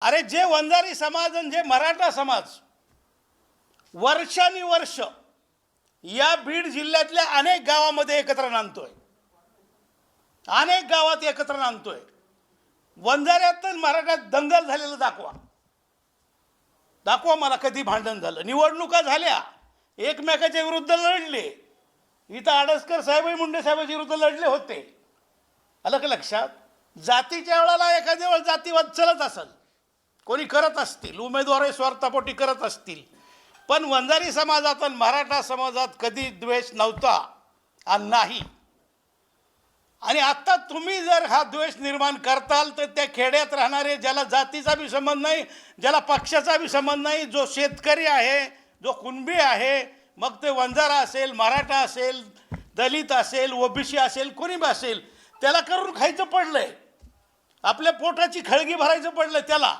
अरे जे वंजारी समाज आणि जे मराठा समाज वर्षानुवर्ष या बीड जिल्ह्यातल्या अनेक गावामध्ये एकत्र नांदतोय. अनेक गावात एकत्र नांदतोय. वंजाऱ्यात तर मराठ्यात दंगल झालेलं दाखवा. दाखवा मला कधी भांडण झालं. निवडणुका झाल्या. एकमेकाच्या विरुद्ध लढले. इथं आडसकर साहेबही मुंडे साहेबांच्या विरुद्ध लढले होते. आलं का लक्षात. जातीच्या वेळेला एखाद्या वेळ जातीवाद चलत असेल. कोणी करत असतील उमेदवारही स्वार्थापोटी करत असतील. पण वंजारी समाजात आणि मराठा समाजात कधी द्वेष नव्हता आणि नाही. आणि आत्ता तुम्ही जर हा द्वेष निर्माण करताल तर त्या खेड्यात राहणारे ज्याला जातीचा बी संबंध नाही ज्याला पक्षाचा बी संबंध नाही जो शेतकरी आहे जो कुणबी आहे मग ते वंजारा असेल मराठा असेल दलित असेल ओबीसी असेल कोणी बी असेल त्याला करून खायचं पडलं आहे आपल्या पोटाची खळगी भरायचं पडलं त्याला.